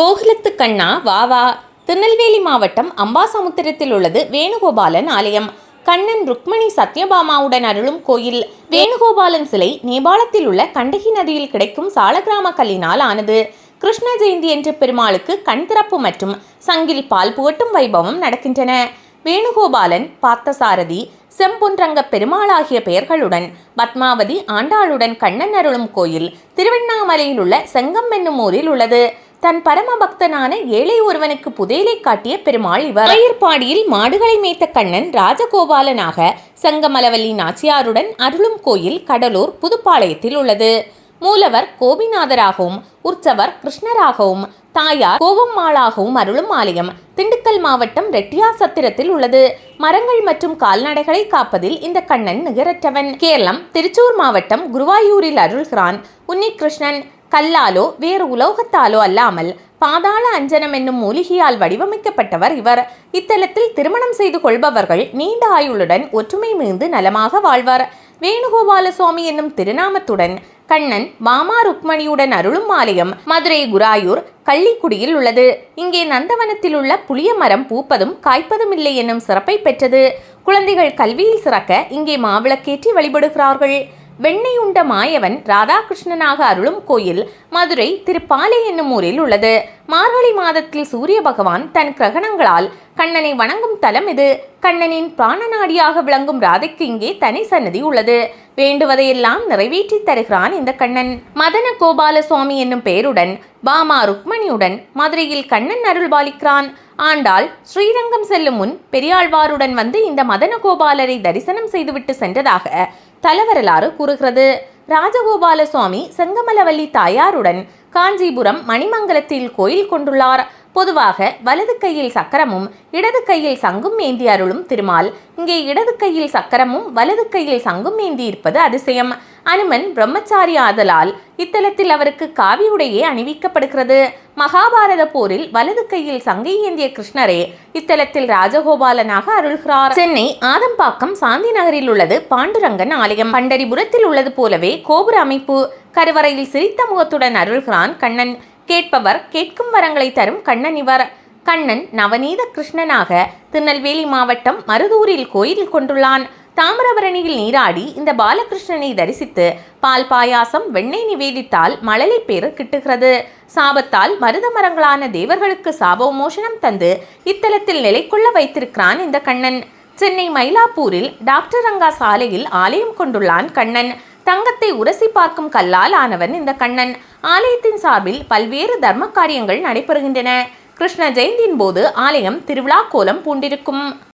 கோகுலத்து கண்ணா வா வா. திருநெல்வேலி மாவட்டம் அம்பாசமுத்திரத்தில் உள்ளது வேணுகோபாலன் ஆலயம். கண்ணன் ருக்மணி சத்யபாமாவுடன் அருளும் கோயில். வேணுகோபாலன் சிலை நேபாளத்தில் உள்ள கண்டகி நதியில் கிடைக்கும் சாலகிராம கல்லினால் ஆனது. கிருஷ்ண ஜெயந்தி என்ற பெருமாளுக்கு கண் திறப்பு மற்றும் சங்கில் பால் புகட்டும் வைபவம் நடக்கின்றன. வேணுகோபாலன் பார்த்தசாரதி செம்பொன்றங்க பெருமாளாகிய பெயர்களுடன் பத்மாவதி ஆண்டாளுடன் கண்ணன் அருளும் கோயில் திருவண்ணாமலையில் உள்ள செங்கம் என்னும் ஊரில் உள்ளது. தன் பரம பக்தனான ஏழை ஒருவனுக்கு புதையலை காட்டிய பெருமாள் இவர். ஐயர்பாடியில் மாடுகளை மேய்த்த கண்ணன் ராஜகோபாலனாக சங்கமலவல்லி நாச்சியாருடன் அருளும் கோயில் கடலூர் புதுப்பாளையத்தில் உள்ளது. மூலவர் கோபிநாதராகவும் உற்சவர் கிருஷ்ணராகவும் தாயார் கோவம்மாளாகவும் அருளும் ஆலயம் திண்டுக்கல் மாவட்டம் ரெட்டியா சத்திரத்தில் உள்ளது. மரங்கள் மற்றும் கால்நடைகளை காப்பதில் இந்த கண்ணன் நிகரற்றவன். கேரளம் திருச்சூர் மாவட்டம் குருவாயூரில் அருள்கிறான். உன்னிகிருஷ்ணன் கல்லாலோ வேறு உலோகத்தாலோ அல்லாமல் பாதாள அஞ்சனம் என்னும் மூலிகையால் வடிவமைக்கப்பட்டவர் இவர். இத்தலத்தில் திருமணம் செய்து கொள்பவர்கள் நீண்ட ஆயுளுடன் ஒற்றுமை மீந்து நலமாக வாழ்வார். வேணுகோபால சுவாமி என்னும் திருநாமத்துடன் கண்ணன் மாமா ருக்மணியுடன் அருளும் ஆலயம் மதுரை குராயூர் கள்ளிக்குடியில் உள்ளது. இங்கே நந்தவனத்தில் உள்ள புளிய மரம் பூப்பதும் காய்ப்பதும் இல்லை என்னும் சிறப்பை பெற்றது. குழந்தைகள் கல்வியில் சிறக்க இங்கே மாவிளக்கேற்றி வழிபடுகிறார்கள். வெண்ணையுண்ட உண்ட மாயவன் ராதாகிருஷ்ணனாக அருளும் கோயில் மதுரை திருப்பாலை என்னும் ஊரில் உள்ளது. மார்கழி மாதத்தில் சூரிய பகவான் தன் கிரகணங்களால் கண்ணனை வணங்கும் தலம் இது. கண்ணனின் பிராணநாடியாக விளங்கும் ராதைக்கு இங்கே தனி சன்னதி உள்ளது. வேண்டுவதையெல்லாம் நிறைவேற்றி தருகிறான் இந்த கண்ணன். மதன கோபால சுவாமி என்னும் பெயருடன் பாமா ருக்மணியுடன் மதுரையில் கண்ணன் அருள்பாலிக்கிறான் ஆண்டாள் ஸ்ரீரங்கம் செல்லும் முன் பெரியாழ்வாருடன் வந்து இந்த மதன கோபாலரை தரிசனம் செய்துவிட்டு சென்றதாக தலவரலாறு கூறுகிறது. ராஜகோபால சுவாமி செங்கமலவல்லி தாயாருடன் காஞ்சிபுரம் மணிமங்கலத்தில் கோயில் கொண்டுள்ளார். பொதுவாக வலது கையில் சக்கரமும் இடது கையில் சங்கும் ஏந்தி அருளும் திருமால். இங்கே இடது கையில் சக்கரமும் வலது கையில் சங்கும் ஏந்தி இருப்பது அதிசயம். அனுமன் பிரம்மச்சாரி ஆதலால் இத்தலத்தில் அவருக்கு காவி உடையே அணிவிக்கப்படுகிறது. மகாபாரத போரில் வலது கையில் சங்கை ஏந்திய கிருஷ்ணரே இத்தலத்தில் ராஜகோபாலனாக அருள்கிறார். சென்னை ஆதம்பாக்கம் சாந்தி நகரில் உள்ளது பாண்டுரங்கன் ஆலயம். பண்டரிபுரத்தில் உள்ளது போலவே கோபுர அமைப்பு. கருவறையில் சிரித்த முகத்துடன் அருள்கிறான் கண்ணன். கேட்பவர் கேட்கும் வரங்களை தரும் கண்ணன் இவர். கண்ணன் நவநீத கிருஷ்ணனாக திருநெல்வேலி மாவட்டம் மருதூரில் கோயில் கொண்டுள்ளான். தாமிரபரணியில் நீராடி இந்த பாலகிருஷ்ணனை தரிசித்து பால் பாயாசம் வெண்ணெய் நிவேதித்தால் மழலை பேறு கிட்டுகிறது. சாபத்தால் மருத மரங்களான தேவர்களுக்கு சாபமோஷனம் தந்து இத்தலத்தில் நிலை கொள்ள வைத்திருக்கிறான் இந்த கண்ணன். சென்னை மயிலாப்பூரில் டாக்டர் ரங்கா சாலையில் ஆலயம் கொண்டுள்ளான் கண்ணன். தங்கத்தை உரசி பார்க்கும் கல்லால் ஆனவன் இந்த கண்ணன். ஆலயத்தின் சார்பில் பல்வேறு தர்ம காரியங்கள் நடைபெறுகின்றன. கிருஷ்ண ஜெயந்தியின் போது ஆலயம் திருவிழா கோலம் பூண்டிருக்கும்.